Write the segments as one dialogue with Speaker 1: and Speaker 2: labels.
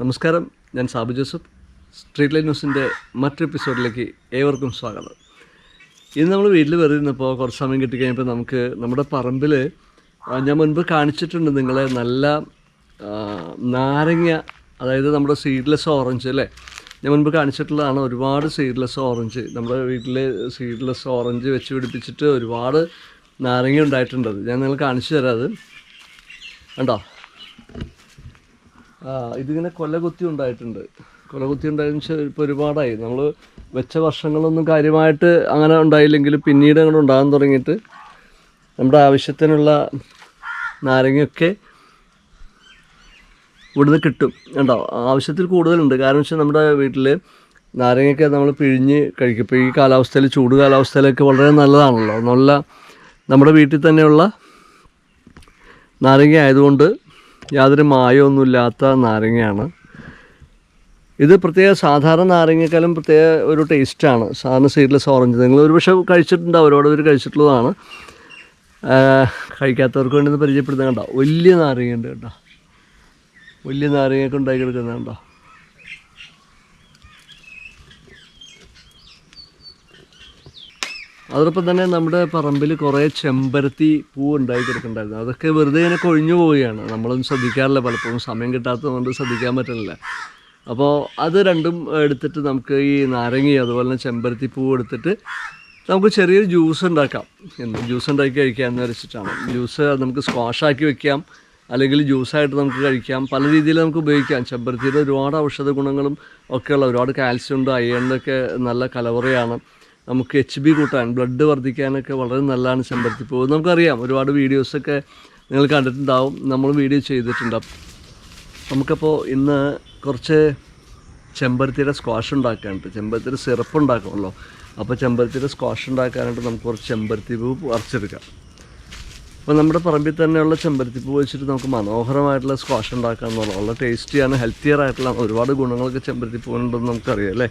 Speaker 1: നമസ്കാരം ഞാൻ Sabu Joseph. Street light ന്യൂസിന്റെ മറ്റൊരു എപ്പിസോഡിലേക്ക് ഏവർക്കും സ്വാഗതം. ഇന്ന് നമ്മൾ വീട്ടിൽ വെറുതെ വരുന്നപ്പോൾ കുറച്ച് സമയം കിട്ടിക്കഴിഞ്ഞപ്പോൾ നമുക്ക് നമ്മുടെ പറമ്പിൽ ഞാൻ മുൻപ് കാണിച്ചിട്ടുണ്ട് നിങ്ങളെ നല്ല നാരങ്ങ അതായത് നമ്മുടെ സീഡ്ലെസ് ഓറഞ്ച് അല്ലേ? ഞാൻ മുൻപ് കാണിച്ചിട്ടുള്ളതാണ് ഒരുപാട് സീഡ്ലെസ് ഓറഞ്ച് നമ്മുടെ വീട്ടിൽ സീഡ്ലെസ് ഓറഞ്ച് വെച്ച് പിടിപ്പിച്ചിട്ട് ഒരുപാട് നാരങ്ങ ഉണ്ടായിട്ടുണ്ട്. ഞാൻ നിങ്ങൾ കാണിച്ചു തരാം അത്. കണ്ടോ? ഇതിങ്ങനെ കൊലകുത്തി ഉണ്ടായിട്ടുണ്ട്. കൊലകുത്തി ഉണ്ടായതിനു ശേഷം ഇപ്പോൾ ഒരുപാടായി. നമ്മൾ വെച്ച വർഷങ്ങളൊന്നും കാര്യമായിട്ട് അങ്ങനെ ഉണ്ടായില്ലെങ്കിലും പിന്നീട് അങ്ങനെ ഉണ്ടാകാൻ തുടങ്ങിയിട്ട് നമ്മുടെ ആവശ്യത്തിനുള്ള നാരങ്ങയൊക്കെ ഇവിടുന്ന് കിട്ടും. ഉണ്ടോ ആവശ്യത്തിൽ കൂടുതലുണ്ട്. കാരണം വെച്ചാൽ നമ്മുടെ വീട്ടിൽ നാരങ്ങയൊക്കെ നമ്മൾ പിഴിഞ്ഞ് കഴിക്കും. ഇപ്പോൾ ഈ കാലാവസ്ഥയിൽ ചൂട് കാലാവസ്ഥയിലൊക്കെ വളരെ നല്ലതാണല്ലോ. നല്ല നമ്മുടെ വീട്ടിൽ തന്നെയുള്ള നാരങ്ങ ആയതുകൊണ്ട് യാതൊരു മായമൊന്നുമില്ലാത്ത നാരങ്ങയാണ്. ഇത് പ്രത്യേക സാധാരണ നാരങ്ങക്കാലും പ്രത്യേക ഒരു ടേസ്റ്റാണ് സാധാരണ സീഡ്ലെസ് ഓറഞ്ച് നിങ്ങൾ ഒരു പക്ഷേ കഴിച്ചിട്ടുണ്ടാവും. ഒരുപാട് പേര് കഴിച്ചിട്ടുള്ളതാണ്. ആ, കഴിക്കാത്തവർക്ക് വേണ്ടി കണ്ടോ? വലിയ നാരങ്ങയുണ്ട് കേട്ടോ വലിയ നാരങ്ങയൊക്കെ ഉണ്ടാക്കി എടുക്കുന്നത് അതോടൊപ്പം തന്നെ നമ്മുടെ പറമ്പിൽ കുറേ ചെമ്പരത്തി പൂ ഉണ്ടായി കിടക്കുന്നുണ്ടായിരുന്നു. അതൊക്കെ വെറുതെ ഇങ്ങനെ കൊഴിഞ്ഞു പോവുകയാണ്. നമ്മളൊന്നും ശ്രദ്ധിക്കാറില്ല. പലപ്പോഴും സമയം കിട്ടാത്തതുകൊണ്ട് ശ്രദ്ധിക്കാൻ പറ്റില്ല. അപ്പോൾ അത് രണ്ടും എടുത്തിട്ട് നമുക്ക് ഈ നാരങ്ങി അതുപോലെ തന്നെ ചെമ്പരത്തി പൂ എടുത്തിട്ട് നമുക്ക് ചെറിയൊരു ജ്യൂസ് ഉണ്ടാക്കാം. എന്ത് ജ്യൂസ് ഉണ്ടാക്കി കഴിക്കാമെന്ന് വെച്ചിട്ടാണ്. ജ്യൂസ് നമുക്ക് സ്ക്വാഷാക്കി വെക്കാം. അല്ലെങ്കിൽ ജ്യൂസായിട്ട് നമുക്ക് കഴിക്കാം. പല രീതിയിൽ നമുക്ക് ഉപയോഗിക്കാം. ചെമ്പരത്തിയുടെ ഒരുപാട് ഔഷധ ഗുണങ്ങളും ഒക്കെയുള്ള ഒരുപാട് കാൽസ്യം ഉണ്ട്. അയ്യണ്ടൊക്കെ നല്ല കലവറയാണ്. നമുക്ക് എച്ച് ബി കൂട്ടാൻ ബ്ലഡ് വർദ്ധിക്കാനൊക്കെ വളരെ നല്ലതാണ് ചെമ്പരത്തിപ്പൂ നമുക്കറിയാം ഒരുപാട് വീഡിയോസൊക്കെ നിങ്ങൾ കണ്ടിട്ടുണ്ടാവും നമ്മൾ വീഡിയോ ചെയ്തിട്ടുണ്ട് നമുക്കപ്പോൾ ഇന്ന് കുറച്ച് ചെമ്പരത്തിയുടെ സ്ക്വാഷ് ഉണ്ടാക്കാനുണ്ട്. ചെമ്പരത്തിയുടെ സിറപ്പ് ഉണ്ടാക്കണമല്ലോ അപ്പോൾ ചെമ്പരത്തിയുടെ സ്ക്വാഷ് ഉണ്ടാക്കാനായിട്ട് നമുക്ക് കുറച്ച് ചെമ്പരത്തി പൂ അപ്പോൾ നമ്മുടെ പറമ്പിൽ തന്നെയുള്ള ചെമ്പരത്തി വെച്ചിട്ട് നമുക്ക് മനോഹരമായിട്ടുള്ള സ്ക്വാഷ് ഉണ്ടാക്കാം എന്നുള്ളത് വളരെ ടേസ്റ്റിയാണ് ഹെൽത്തിയർ ആയിട്ടുള്ള ഒരുപാട് ഗുണങ്ങളൊക്കെ ചെമ്പരത്തി പൂവിനുണ്ടെന്ന് നമുക്കറിയാം അല്ലേ?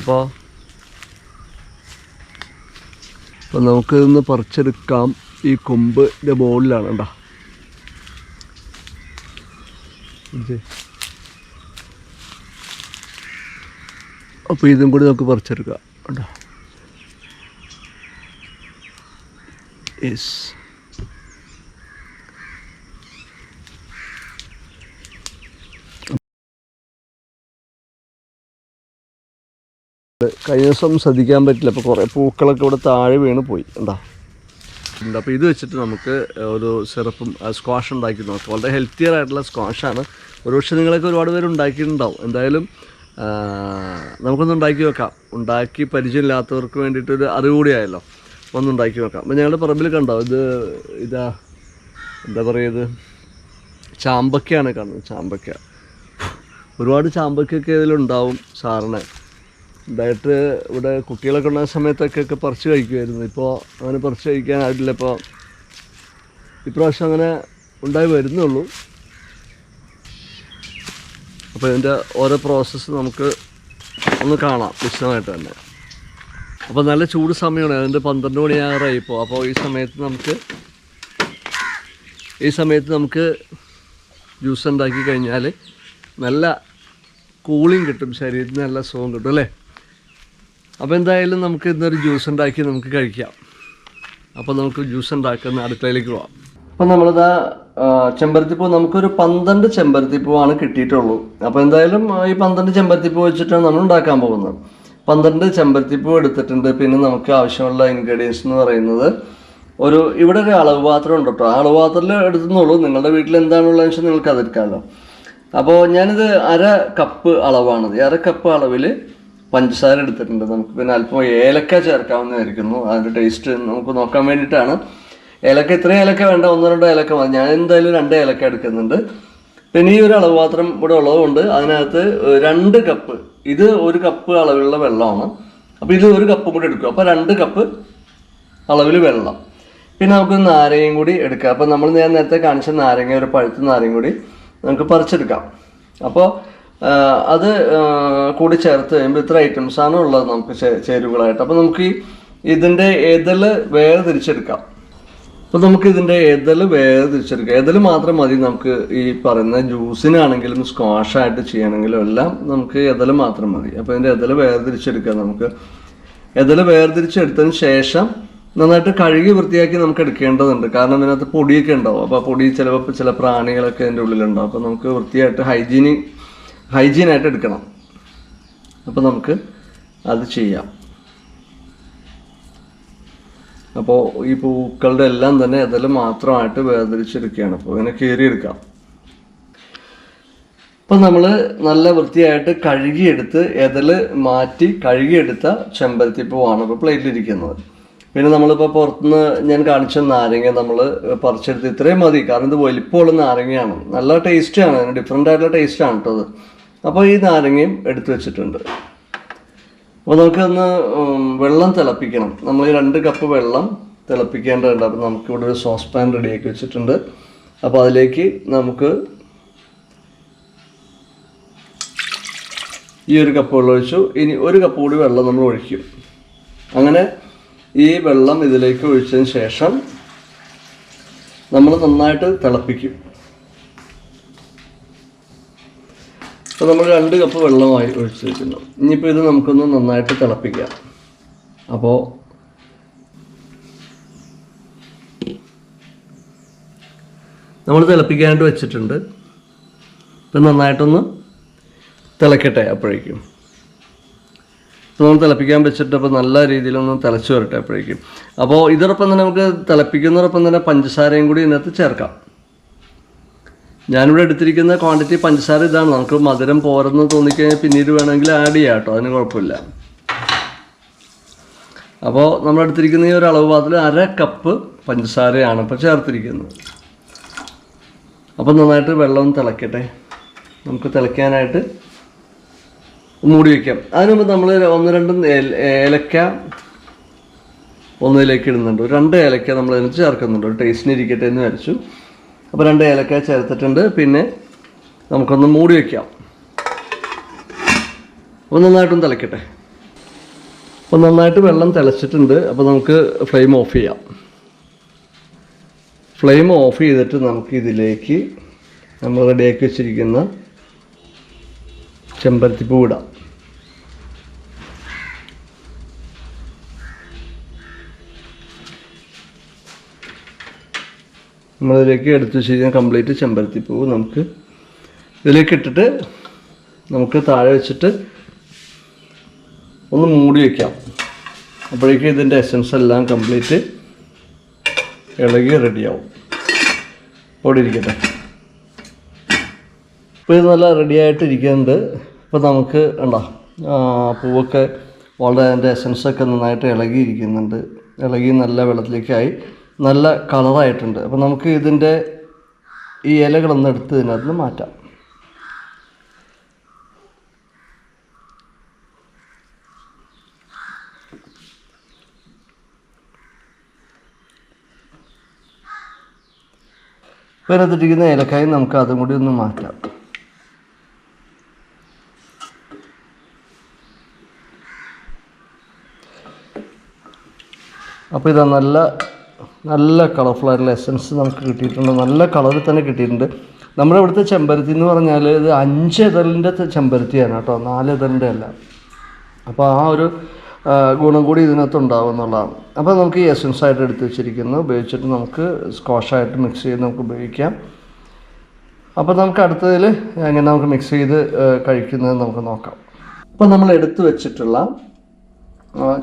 Speaker 1: അപ്പോൾ അപ്പോൾ നമുക്ക് പറിച്ചെടുക്കാം. ഈ കൊമ്പിന്റെ മുകളിലാണ് കേട്ടോ അപ്പോൾ ഇതും കൂടി നമുക്ക് പറിച്ചെടുക്കാം. കേട്ടോ യെസ് കഴിഞ്ഞ ദിവസം ശ്രദ്ധിക്കാൻ പറ്റില്ല. അപ്പോൾ കുറേ പൂക്കളൊക്കെ ഇവിടെ താഴെ വീണ് പോയി. എന്താ അപ്പോൾ ഇത് വെച്ചിട്ട് നമുക്ക് ഒരു സിറപ്പും സ്ക്വാഷ് ഉണ്ടാക്കി നോക്കാം. വളരെ ഹെൽത്തിയർ ആയിട്ടുള്ള സ്ക്വാഷാണ് ഒരുപക്ഷെ നിങ്ങളൊക്കെ ഒരുപാട് പേര് ഉണ്ടാക്കിയിട്ടുണ്ടാവും. എന്തായാലും നമുക്കൊന്ന് ഉണ്ടാക്കി വെക്കാം ഉണ്ടാക്കി പരിചയമില്ലാത്തവർക്ക് വേണ്ടിയിട്ടൊരു അറിവ് കൂടിയായല്ലോ ഒന്ന് ഉണ്ടാക്കി വെക്കാം അപ്പോൾ ഞങ്ങളുടെ പറമ്പിൽ കണ്ടോ ഇത് ഇതാ എന്താ പറയുക ചാമ്പക്കയാണ് കാണുന്നത്. ചാമ്പക്ക. ഒരുപാട് ചാമ്പക്കൊക്കെ ഇതിലുണ്ടാവും സാറിന്. ഉണ്ടായിട്ട് ഇവിടെ കുട്ടികളൊക്കെ ഉണ്ടാകുന്ന സമയത്തൊക്കെ പറിച്ച് കഴിക്കുമായിരുന്നു ഇപ്പോൾ അങ്ങനെ പറിച്ച് കഴിക്കാനായിട്ടില്ല ഇപ്പോൾ ഇപ്രാവശ്യം അങ്ങനെ ഉണ്ടായി വരുന്നുള്ളൂ അപ്പോൾ ഇതിന്റെ ഓരോ പ്രോസസ്സ് നമുക്ക് ഒന്ന് കാണാം. വിശദമായിട്ട് തന്നെ. അപ്പോൾ നല്ല ചൂട് സമയമാണ്. അതിന്റെ പന്ത്രണ്ട് മണിയാറായി ഇപ്പോൾ അപ്പോൾ ഈ സമയത്ത് നമുക്ക് ഈ സമയത്ത് നമുക്ക് ജ്യൂസ് ഉണ്ടാക്കി കഴിഞ്ഞാൽ നല്ല കൂളിംഗ് കിട്ടും. ശരീരത്തിന് നല്ല സുഖം കിട്ടും അല്ലേ? അപ്പോൾ എന്തായാലും നമുക്ക് ഇന്നൊരു ജ്യൂസ് ഉണ്ടാക്കി നമുക്ക് കഴിക്കാം. അപ്പോൾ നമുക്ക് ജ്യൂസ് ഉണ്ടാക്കുന്ന അടുക്കളയിലേക്ക് പോവാം. അപ്പോൾ നമ്മളിതാ ചെമ്പരത്തിപ്പൂ നമുക്കൊരു പന്ത്രണ്ട് ചെമ്പരത്തിപ്പൂവാണ് കിട്ടിയിട്ടുള്ളൂ. അപ്പോൾ എന്തായാലും ഈ പന്ത്രണ്ട് ചെമ്പരത്തിപ്പൂ വെച്ചിട്ടാണ് നമ്മൾ ഉണ്ടാക്കാൻ പോകുന്നത്. പന്ത്രണ്ട് ചെമ്പരത്തിപ്പൂ എടുത്തിട്ടുണ്ട്. പിന്നെ നമുക്ക് ആവശ്യമുള്ള ഇൻഗ്രീഡിയൻസ് എന്ന് പറയുന്നത് ഒരു ഇവിടെ ഒരു അളവ് പാത്രം ഉണ്ട് കേട്ടോ. ആ അളവ് പാത്രത്തിൽ എടുത്തുന്നുള്ളൂ. നിങ്ങളുടെ വീട്ടിൽ എന്താണുള്ളതെന്ന് വെച്ചാൽ നിങ്ങൾക്ക് അതെടുക്കാമല്ലോ അപ്പോൾ ഞാനിത് അര കപ്പ് അളവാണത് അര കപ്പ് അളവിൽ പഞ്ചസാര എടുത്തിട്ടുണ്ട്. നമുക്ക് പിന്നെ അല്പം ഏലക്ക ചേർക്കാവുന്നതായിരിക്കുന്നു. അതിന്റെ ടേസ്റ്റ് നമുക്ക് നോക്കാൻ വേണ്ടിയിട്ടാണ്. ഏലക്ക ഇത്രയും ഏലക്ക വേണ്ട. ഒന്നോ രണ്ടോ ഏലക്ക മതി. ഞാൻ എന്തായാലും രണ്ട് ഏലക്ക എടുക്കുന്നുണ്ട്. പിന്നെ ഈ ഒരു അളവ് മാത്രം ഇവിടെ ഉള്ളതുകൊണ്ട് അതിനകത്ത് രണ്ട് കപ്പ് ഇത് ഒരു കപ്പ് അളവിലുള്ള വെള്ളമാണ്. അപ്പോൾ ഇത് ഒരു കപ്പും കൂടി എടുക്കും. അപ്പോൾ രണ്ട് കപ്പ് അളവിൽ വെള്ളം. പിന്നെ നമുക്ക് നാരങ്ങയും കൂടി എടുക്കാം. അപ്പോൾ നമ്മൾ ഞാൻ നേരത്തെ കാണിച്ച നാരങ്ങ ഒരു പഴുത്ത നാരങ്ങ കൂടി നമുക്ക് പറിച്ചെടുക്കാം. അപ്പോൾ അത് കൂടി ചേർത്ത് കഴിയുമ്പോൾ ഇത്ര ഐറ്റംസ് ആണ് ഉള്ളത് നമുക്ക് ചേരുവകളായിട്ട്. അപ്പോൾ നമുക്ക് ഇതിന്റെ ഏതെല്ലാം വേറെ തിരിച്ചെടുക്കാം. അപ്പോൾ നമുക്ക് ഇതിന്റെ വേറെ തിരിച്ചെടുക്കാം. എതൽ മാത്രം മതി നമുക്ക് ഈ പറയുന്ന ജ്യൂസിനാണെങ്കിലും സ്ക്വാഷായിട്ട് ചെയ്യണമെങ്കിലും എല്ലാം നമുക്ക് എതൽ മാത്രം മതി. അപ്പോൾ ഇതിന്റെ വേറെ തിരിച്ചെടുക്കാം നമുക്ക്. എതൽ വേർതിരിച്ചെടുത്തതിന് ശേഷം നന്നായിട്ട് കഴുകി വൃത്തിയാക്കി നമുക്ക് എടുക്കേണ്ടതുണ്ട്. കാരണം ഇതിനകത്ത് പൊടിയൊക്കെ ഉണ്ടാവും. അപ്പോൾ പൊടി ചിലപ്പോൾ ചില പ്രാണികളൊക്കെ അതിന്റെ ഉള്ളിലുണ്ടാവും. അപ്പോൾ നമുക്ക് വൃത്തിയായിട്ട് ഹൈജീനിക് ഹൈജീനായിട്ട് എടുക്കണം. അപ്പോൾ നമുക്ക് അത് ചെയ്യാം. അപ്പോൾ ഈ പൂക്കളുടെ എല്ലാം തന്നെ ഇതിൽ മാത്രമായിട്ട് വേർതിരിച്ചെടുക്കുകയാണ് അപ്പോൾ ഇങ്ങനെ കീറിയെടുക്കാം. അപ്പം നമ്മൾ നല്ല വൃത്തിയായിട്ട് കഴുകിയെടുത്ത് ഇതിൽ മാറ്റി കഴുകിയെടുത്ത ചെമ്പരത്തി പൂവാണ് ഇപ്പോൾ പ്ലേറ്റിലിരിക്കുന്നത്. പിന്നെ നമ്മളിപ്പോൾ പുറത്തുനിന്ന് ഞാൻ കാണിച്ച നാരങ്ങ നമ്മൾ പറിച്ചെടുത്ത് ഇത്രയും മതി. കാരണം ഇത് വലിപ്പമുള്ള നാരങ്ങയാണ്. നല്ല ടേസ്റ്റാണ്. ഡിഫറെന്റ് ആയിട്ടുള്ള ടേസ്റ്റാണ് കേട്ടോ അത്. അപ്പോൾ ഈ നാരങ്ങയും എടുത്തു വെച്ചിട്ടുണ്ട്. അപ്പോൾ നമുക്കൊന്ന് വെള്ളം തിളപ്പിക്കണം. നമ്മൾ ഈ രണ്ട് കപ്പ് വെള്ളം തിളപ്പിക്കേണ്ടതുണ്ട്. അപ്പോൾ നമുക്കിവിടെ ഒരു സോസ് പാൻ റെഡിയാക്കി വെച്ചിട്ടുണ്ട്. അപ്പോൾ അതിലേക്ക് നമുക്ക് ഈ ഒരു കപ്പ് വെള്ളം ഒഴിച്ചു. ഇനി ഒരു കപ്പ് കൂടി വെള്ളം നമ്മൾ ഒഴിക്കും. അങ്ങനെ ഈ വെള്ളം ഇതിലേക്ക് ഒഴിച്ചതിന് ശേഷം നമ്മൾ നന്നായിട്ട് തിളപ്പിക്കും. അപ്പോൾ നമ്മൾ രണ്ട് കപ്പ് വെള്ളമായി ഒഴിച്ച് വെക്കുന്നു. ഇനിയിപ്പോൾ ഇത് നമുക്കൊന്ന് നന്നായിട്ട് തിളപ്പിക്കാം അപ്പോൾ നമ്മൾ തിളപ്പിക്കാനായിട്ട് വെച്ചിട്ടുണ്ട്. ഇപ്പം നന്നായിട്ടൊന്ന് തിളക്കട്ടെ അപ്പോഴേക്കും. ഇപ്പോൾ നമ്മൾ തിളപ്പിക്കാൻ വെച്ചിട്ട് അപ്പോൾ നല്ല രീതിയിലൊന്ന് തിളച്ച് വരട്ടെ അപ്പോഴേക്കും. അപ്പോൾ ഇതോടൊപ്പം തന്നെ നമുക്ക് തിളപ്പിക്കുന്നതോടൊപ്പം തന്നെ പഞ്ചസാരയും കൂടി ഇതിനകത്ത് ചേർക്കാം. ഞാനിവിടെ എടുത്തിരിക്കുന്ന ക്വാണ്ടിറ്റി പഞ്ചസാര ഇതാണ്. നമുക്ക് മധുരം പോരെന്ന് തോന്നിക്കഴിഞ്ഞാൽ പിന്നീട് വേണമെങ്കിൽ ആഡ് ചെയ്യാം കേട്ടോ അതിന് കുഴപ്പമില്ല. അപ്പോൾ നമ്മൾ എടുത്തിരിക്കുന്ന ഈ ഒരു അളവ് പാത്രത്തിൽ അര കപ്പ് പഞ്ചസാരയാണ് ഇപ്പോൾ ചേർത്തിരിക്കുന്നത്. അപ്പോൾ നന്നായിട്ട് വെള്ളം തിളക്കട്ടെ. നമുക്ക് തിളയ്ക്കാനായിട്ട് മൂടി വയ്ക്കാം അതിന് മുമ്പ് നമ്മൾ ഒന്ന് രണ്ടും ഏലക്ക ഒന്നിലേക്ക് ഇടുന്നുണ്ട്. രണ്ട് ഏലക്ക നമ്മൾ അതിന് ചേർക്കുന്നുണ്ട് ടേസ്റ്റിന് ഇരിക്കട്ടെ എന്ന് വിചാരിച്ചു. അപ്പോൾ രണ്ട് ഏലക്ക ചേർത്തിട്ടുണ്ട്. പിന്നെ നമുക്കൊന്ന് മൂടി വയ്ക്കാം അപ്പോൾ നന്നായിട്ടും തിളക്കട്ടെ. അപ്പോൾ നന്നായിട്ട് വെള്ളം തിളച്ചിട്ടുണ്ട്. അപ്പോൾ നമുക്ക് ഫ്ലെയിം ഓഫ് ചെയ്യാം. ഫ്ലെയിം ഓഫ് ചെയ്തിട്ട് നമുക്ക് ഇതിലേക്ക് നമ്മൾ റെഡിയാക്കി വെച്ചിരിക്കുന്ന ചെമ്പരത്തിപ്പൂ ഇടാം. നമ്മളിതിലേക്ക് എടുത്ത് കഴിഞ്ഞാൽ കംപ്ലീറ്റ് ചെമ്പരത്തിപ്പൂവ് നമുക്ക് ഇതിലേക്ക് ഇട്ടിട്ട് നമുക്ക് താഴെ വെച്ചിട്ട് ഒന്ന് മൂടി വയ്ക്കാം അപ്പോഴേക്കും ഇതിന്റെ എസൻസ് എല്ലാം കംപ്ലീറ്റ് ഇളകി റെഡിയാവും അവിടെ ഇരിക്കട്ടെ ഇപ്പോൾ ഇത് നല്ല റെഡി ആയിട്ട് ഇരിക്കുന്നുണ്ട്. ഇപ്പോൾ നമുക്ക് ഉണ്ടോ പൂവൊക്കെ വളരെ അതിന്റെ എസൻസൊക്കെ നന്നായിട്ട് ഇളകിയിരിക്കുന്നുണ്ട്. ഇളകി നല്ല വെള്ളത്തിലേക്കായി. നല്ല കളറായിട്ടുണ്ട്. അപ്പോൾ നമുക്ക് ഇതിന്റെ ഈ ഇലകളൊന്ന് എടുത്ത് ഇതിനകത്ത് നിന്ന് മാറ്റാം ഇതിനകത്തിരിക്കുന്ന ഏലക്കായി നമുക്ക് അതും കൂടി ഒന്ന് മാറ്റാം. അപ്പോൾ ഇതാ നല്ല നല്ല കളർഫുൾ ആയിട്ടുള്ള എസൻസ് നമുക്ക് കിട്ടിയിട്ടുണ്ട്. നല്ല കളറിൽ തന്നെ കിട്ടിയിട്ടുണ്ട്. നമ്മുടെ ഇവിടുത്തെ ചെമ്പരത്തി എന്ന് പറഞ്ഞാൽ ഇത് അഞ്ച് എതളിന്റെ ചെമ്പരത്തിയാണ് കേട്ടോ. നാല് എതളിന്റെ അല്ല. അപ്പോൾ ആ ഒരു ഗുണം കൂടി ഇതിനകത്ത് ഉണ്ടാവും എന്നുള്ളതാണ്. അപ്പോൾ നമുക്ക് ഈ എസൻസ് ആയിട്ട് എടുത്ത് വെച്ചിരിക്കുന്നു. ഉപയോഗിച്ചിട്ട് നമുക്ക് സ്ക്വാഷായിട്ട് മിക്സ് ചെയ്ത് നമുക്ക് ഉപയോഗിക്കാം. അപ്പോൾ നമുക്ക് അടുത്തതിൽ എങ്ങനെ നമുക്ക് മിക്സ് ചെയ്ത് കഴിക്കുന്നത് നമുക്ക് നോക്കാം. അപ്പോൾ നമ്മൾ എടുത്തു വെച്ചിട്ടുള്ള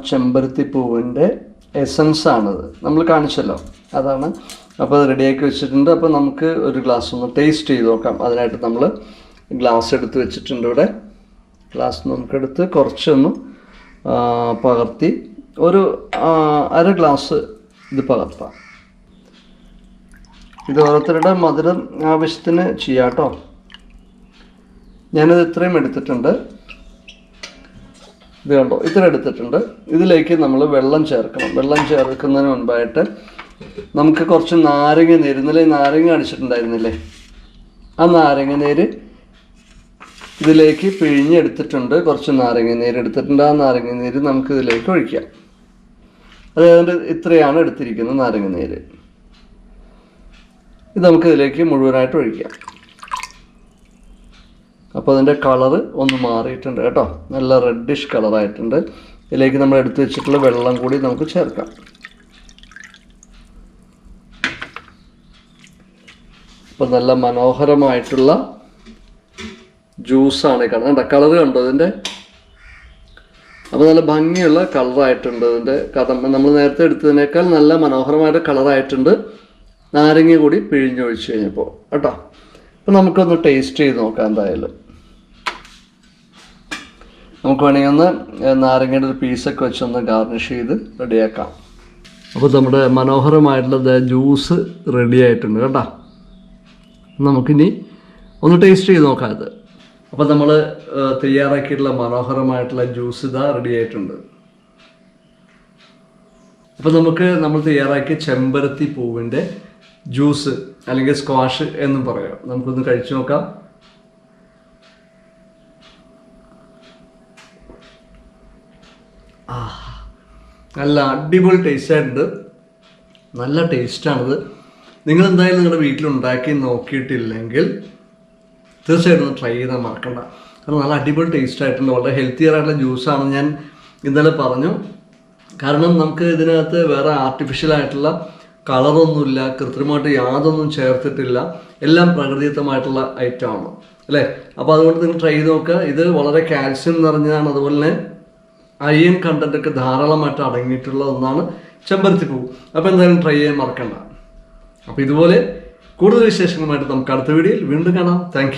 Speaker 1: ചെമ്പരത്തി പൂവിന്റെ എസൻസ് ആണത്. നമ്മൾ കാണിച്ചല്ലോ. അതാണ്. അപ്പോൾ റെഡിയാക്കി വെച്ചിട്ടുണ്ട്. അപ്പോൾ നമുക്ക് ഒരു ഗ്ലാസ് ഒന്ന് ടേസ്റ്റ് ചെയ്ത് നോക്കാം. അതിനായിട്ട് നമ്മൾ ഗ്ലാസ് എടുത്ത് വെച്ചിട്ടുണ്ട് ഇവിടെ. ഗ്ലാസ് നമുക്കെടുത്ത് കുറച്ചൊന്ന് പകർത്തി. ഒരു അര ഗ്ലാസ് ഇത് പകർത്താം. ഇത് ഓരോരുത്തരുടെ മധുരം ആവശ്യത്തിന് ചെയ്യാം കേട്ടോ. ഞാനത് ഇത്രയും എടുത്തിട്ടുണ്ട്. ഇത് കണ്ടോ? ഇത്ര എടുത്തിട്ടുണ്ട്. ഇതിലേക്ക് നമ്മൾ വെള്ളം ചേർക്കണം. വെള്ളം ചേർക്കുന്നതിന് മുൻപായിട്ട് നമുക്ക് കുറച്ച് നാരങ്ങ നീര്. ഇന്നലെ നാരങ്ങ അടിച്ചിട്ടുണ്ടായിരുന്നില്ലേ? ആ നാരങ്ങ നീര് ഇതിലേക്ക് പിഴിഞ്ഞെടുത്തിട്ടുണ്ട്. കുറച്ച് നാരങ്ങ നീര് എടുത്തിട്ടുണ്ട്. ആ നാരങ്ങ നീര് നമുക്ക് ഇതിലേക്ക് ഒഴിക്കാം. അതായത് ഇത്രയാണ് എടുത്തിരിക്കുന്നത് നാരങ്ങ നീര്. ഇത് നമുക്ക് ഇതിലേക്ക് മുഴുവനായിട്ട് ഒഴിക്കാം. അപ്പോൾ അതിന്റെ കളറ് ഒന്ന് മാറിയിട്ടുണ്ട് കേട്ടോ. നല്ല റെഡിഷ് കളറായിട്ടുണ്ട് ഇതിലേക്ക് നമ്മൾ എടുത്തു വെച്ചിട്ടുള്ള വെള്ളം കൂടി നമുക്ക് ചേർക്കാം. അപ്പം നല്ല മനോഹരമായിട്ടുള്ള ജ്യൂസാണ് ഈ കാണുന്നത് കളറ് കണ്ടോ ഇതിന്റെ അപ്പോൾ നല്ല ഭംഗിയുള്ള കളറായിട്ടുണ്ട് ഇതിന്റെ കഥ. നമ്മൾ നേരത്തെ എടുത്തതിനേക്കാൾ നല്ല മനോഹരമായിട്ട് കളറായിട്ടുണ്ട് നാരങ്ങ കൂടി പിഴിഞ്ഞൊഴിച്ച് കഴിഞ്ഞപ്പോൾ. കേട്ടോ. അപ്പം നമുക്കൊന്ന് ടേസ്റ്റ് ചെയ്ത് നോക്കാം എന്തായാലും. നമുക്ക് വേണമെങ്കിൽ ഒന്ന് നാരങ്ങയുടെ ഒരു പീസൊക്കെ വെച്ചൊന്ന് ഗാർണിഷ് ചെയ്ത് റെഡിയാക്കാം. അപ്പോൾ നമ്മുടെ മനോഹരമായിട്ടുള്ള ജ്യൂസ് റെഡി ആയിട്ടുണ്ട് കേട്ടോ. നമുക്കിനി ഒന്ന് ടേസ്റ്റ് ചെയ്ത് നോക്കാം ഇത് അപ്പോൾ നമ്മൾ തയ്യാറാക്കിയിട്ടുള്ള മനോഹരമായിട്ടുള്ള ജ്യൂസ് ഇതാ റെഡി ആയിട്ടുണ്ട്. അപ്പോൾ നമുക്ക് നമ്മൾ തയ്യാറാക്കിയ ചെമ്പരത്തി പൂവിന്റെ ജ്യൂസ് അല്ലെങ്കിൽ സ്ക്വാഷ് എന്നും പറയാം. നമുക്കൊന്ന് കഴിച്ചു നോക്കാം. നല്ല അടിപൊളി ടേസ്റ്റ് ആയിട്ടുണ്ട്. നല്ല ടേസ്റ്റാണിത് നിങ്ങൾ എന്തായാലും നിങ്ങളുടെ വീട്ടിൽ ഉണ്ടാക്കി നോക്കിയിട്ടില്ലെങ്കിൽ തീർച്ചയായിട്ടും ട്രൈ ചെയ്താൽ മറക്കണ്ട. കാരണം നല്ല അടിപൊളി ടേസ്റ്റ് ആയിട്ടുണ്ട്. വളരെ ഹെൽത്തിയർ ആയിട്ടുള്ള ജ്യൂസാണ് ഞാൻ ഇന്നലെ പറഞ്ഞു. കാരണം നമുക്ക് ഇതിനകത്ത് വേറെ ആർട്ടിഫിഷ്യൽ ആയിട്ടുള്ള കളറൊന്നുമില്ല കൃത്രിമമായിട്ട് യാതൊന്നും ചേർത്തിട്ടില്ല. എല്ലാം പ്രകൃതിദത്തമായിട്ടുള്ള ഐറ്റമാണ് അല്ലേ? അപ്പോൾ അതുകൊണ്ട് നിങ്ങൾ ട്രൈ ചെയ്ത് നോക്കുക. ഇത് വളരെ കാൽസ്യം നിറഞ്ഞതാണ്. അതുപോലെ തന്നെ അയൺ കണ്ടന്റ് ഒക്കെ ധാരാളമായിട്ട് അടങ്ങിയിട്ടുള്ള ഒന്നാണ് ചെമ്പരത്തിപ്പൂ അപ്പോൾ എന്തായാലും ട്രൈ ചെയ്യാൻ മറക്കണ്ട. അപ്പോൾ ഇതുപോലെ കൂടുതൽ വിശേഷങ്ങളുമായിട്ട് നമുക്ക് അടുത്ത വീഡിയോയിൽ വീണ്ടും കാണാം. താങ്ക്